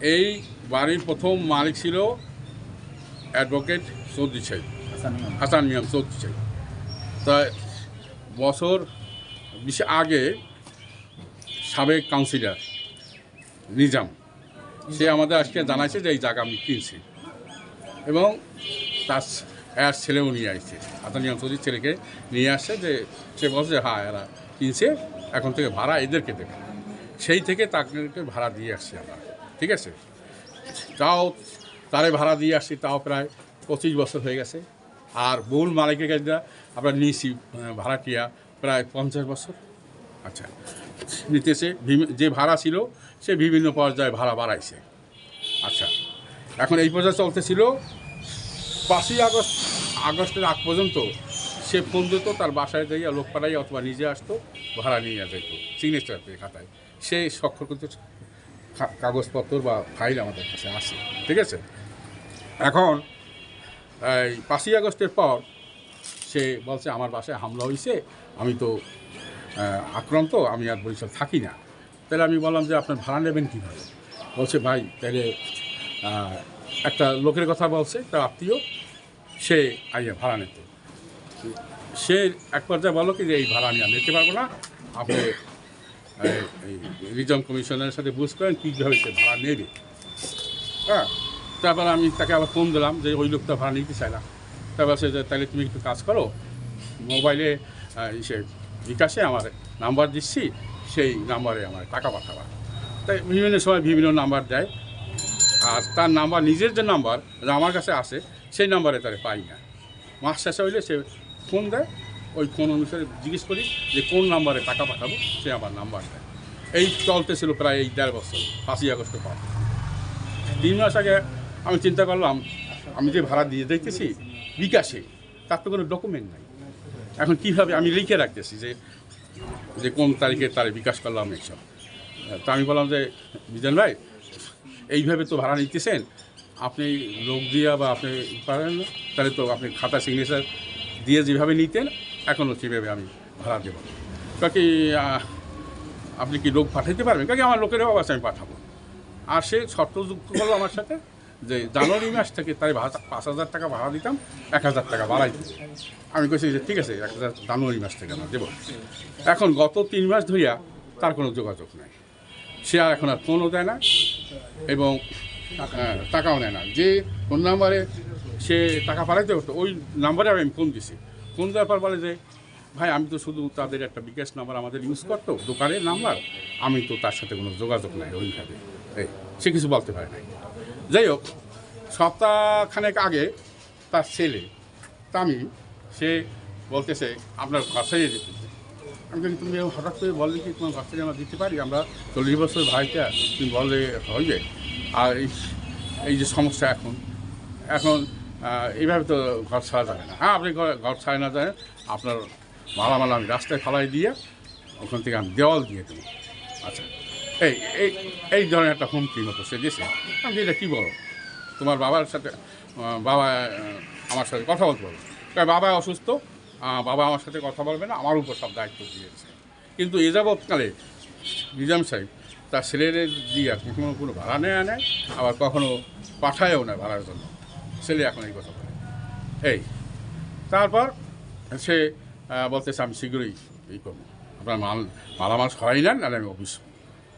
এই বাড়ির প্রথম মালিক ছিল অ্যাডভোকেট সৌদি সাহেব হাসান মিয়াম সৌদি সাহেব তা বছর বিশ আগে সাবেক কাউন্সিলর নিজাম সে আমাদের আজকে জানাইছে যে এই জায়গা আমি কিনছি। এবং তার এর ছেলেও নিয়ে আসছে। হাসান মিয়াম সৌদির ছেলেকে নিয়ে আসছে যে সে বলছে যে হ্যাঁ এরা কিনছে এখন থেকে ভাড়া এদেরকে দেবে। সেই থেকে তাকে ভাড়া দিয়ে আসছে আমরা। ঠিক আছে? তাও তারে ভাড়া দিয়ে আসছি, তাও প্রায় পঁচিশ বছর হয়ে গেছে। আর মূল মালিকের কাছে আমরা নিয়েছি ভাড়াটিয়া, প্রায় পঞ্চাশ বছর। আচ্ছা নিতেছে যে ভাড়া ছিল, সে বিভিন্ন পর্যায়ে ভাড়া বাড়াইছে। আচ্ছা এখন এই পর্যায়ে চলতেছিল, পাঁচই আগস্ট, আগস্টের আগ পর্যন্ত সে ফোন দিত, তার বাসায় যাইয়া লোক পাড়াই অথবা নিজে আসতো, ভাড়া নিয়ে যেত সিগনেচার খাতায়। সে স্বাক্ষর করতে কাগজপত্র বা ফাইল আমাদের কাছে আসে ঠিক আছে? এখন, এই পাঁচই আগস্টের পর সে বলছে, আমার বাসায় হামলা হয়েছে আমি তো আক্রান্ত, আমি আর বরিশাল থাকি না। তাহলে আমি বললাম যে, আপনার ভাড়া নেবেন কীভাবে? বলছে, ভাই, তাহলে একটা লোকের কথা বলছে, তার আত্মীয়, সে আইয়া ভাড়া নিত। সে এক পর্যায়ে বলো কি যে, এই ভাড়া আমি আর নিতে পারব না, আপনি এই এই রিজম কমিশনের সাথে বুঝ করেন কীভাবে সে ভাড়া নেবে। হ্যাঁ তারপর আমি তাকে আবার ফোন দিলাম যে ওই লোকটা ভাড়া নিতে চাই না। তারপর সে তাহলে তুমি একটু কাজ করো, মোবাইলে সে বিকাশে আমার নাম্বার দিচ্ছি, সেই নাম্বারে আমার টাকা পাঠাবা। তাই বিভিন্ন সময় বিভিন্ন নাম্বার দেয়। আর তার নাম্বার নিজের যে নাম্বার আমার কাছে আসে, সেই নাম্বারে তারা পাই না। মাস শেষে হইলে সে ফোন দেয়। ওই ফোন অনুসারে জিজ্ঞেস করি যে কোন নাম্বারে টাকা পাঠাবো, সে আমার নাম্বার দেয়। এই চলতেছিল প্রায় এই দেড় বছর, পাঁচই আগস্ট পর। তিন মাস আগে আমি চিন্তা করলাম, আমি যে ভাড়া দিয়ে দেখতেছি বিকাশে, তার তো কোনো ডকুমেন্ট নাই। এখন কীভাবে আমি লিখে রাখতেছি যে যে কোন তারিখে তারে বিকাশ করলাম এইসব। তো আমি বললাম যে বিজন ভাই, এইভাবে তো ভাড়া নিতেছেন, আপনি লোক দিয়া বা আপনি পারেন তাহলে তো আপনি খাতা সিগনেচার দিয়ে যেভাবে নিতেন এখনও সেভাবে আমি ভাড়া দেবো। কাকি আপনি কি লোক পাঠাইতে পারবেন? কাকি আমার লোকের অবশ্যই আমি পাঠাবো। আর সে শর্তযুক্ত হলো আমার সাথে যে জানুয়ারি মাস থেকে তাই পাঁচ হাজার টাকা ভাড়া দিতাম এক হাজার টাকা বাড়াই আমি কইছি যে ঠিক আছে এক হাজার জানুয়ারি মাস থেকে আমরা দেবো। এখন গত তিন মাস ধরিয়া তার কোনো যোগাযোগ নাই। সে আর এখন আর ফোনও দেয় না এবং হ্যাঁ, টাকাও নেয় না। যে ফোন নাম্বারে সে টাকা পাঠাইতে হতো ওই নাম্বারে আমি ফোন দিছি। ফোন দেওয়ার পর বলে যে ভাই আমি তো শুধু তাদের একটা বিকাশ নাম্বার আমাদের ইউজ করতো দোকানের নাম্বার। আমি তো তার সাথে কোনো যোগাযোগ নাই ওইভাবে এই সে কিছু বলতে পারে নাই। যাই হোক সপ্তাহখানেক আগে তার ছেলে তামি সে বলতেছে আপনার ঘর সারিয়ে দিতে। আমি বলি, তুমি হঠাৎ করে বললে কি তোমার ঘর সারিয়ে আমরা দিতে পারি? আমরা চল্লিশ বছর ভাইটা তুমি বললে হইবে। আর এই যে সমস্যা এখন এখন এইভাবে তো ঘর ছাড়া যাবে না। হ্যাঁ আপনি ঘর ছাড়া না যায় আপনার মালামাল আমি রাস্তায় ফালাই দিয়ে ওখান থেকে আমি দেওয়াল দিয়ে দেবো। আচ্ছা এই এই এই ধরনের একটা হুমকি মতো সে দিয়েছে আমি এটা কী বলো? তোমার বাবার সাথে বাবা আমার সাথে কথা বলতে বলো তাই বাবা অসুস্থ বাবা আমার সাথে কথা বলবে না, আমার উপর সব দায়িত্ব দিয়েছে। কিন্তু এ যাবৎকালে নিজাম সাহেব তার ছেলের দিয়ে কখনো কোনো ভাড়া নেয় নেয়, আবার কখনো পাঠায়ও না ভাড়ার জন্য। ছেলে এখন এই কথা বলে। এই তারপর সে বলতেছে আমি শীঘ্রই এই করব। আপনার মাল মালামাল সরাই নেন নাহলে আমি অফিস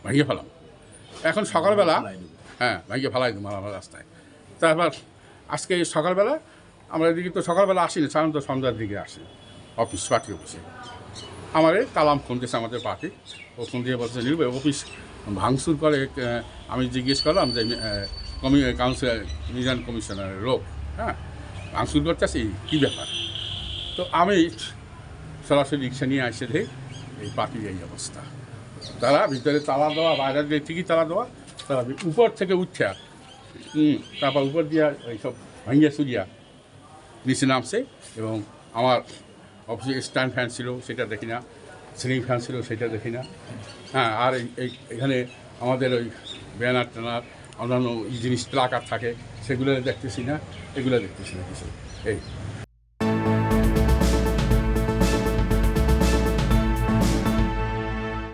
ভেঙে ফেলাম। এখন সকালবেলা হ্যাঁ ভেঙে ফেলাই দিই মালামাল রাস্তায়। তারপর আজকে সকালবেলা আমরা এদিকে তো সকালবেলা আসি না সাধারণত সন্ধ্যার দিকে আসি অফিস পার্টি অফিসে। আমার এই কালাম ফোন দিয়েছে আমাদের পার্টি। ও ফোন দিয়ে বলছে নির্ভয় অফিস ভাঙচুর করে। আমি জিজ্ঞেস করলাম যে কমি কাউন্সিলর মিজান কমিশনারের লোক হ্যাঁ? ভাঙচুর করতেছি কী ব্যাপার? তো আমি সরাসরি রিক্সা নিয়ে আসে দেই এই পার্টির এই অবস্থা। তারা ভিতরে তালা দেওয়া, বাইরের দিয়ে ঠিকই তালা দেওয়া, তারা উপর থেকে উঠছে। তারপর উপর দিয়া এইসব ভাঙিয়া সুরিয়া নিচে নামছে এবং আমার অফিসে স্ট্যান্ড ফ্যান ছিল, সেটা দেখি না। সিলিং ফ্যান ছিল, সেটা দেখি না। হ্যাঁ আর এই- এখানে আমাদের ওই ব্যানার ট্যানার অন্যান্য জিনিস প্লাকার থাকে সেগুলো দেখতেছি না এগুলো দেখতেছি না কিছু। এই।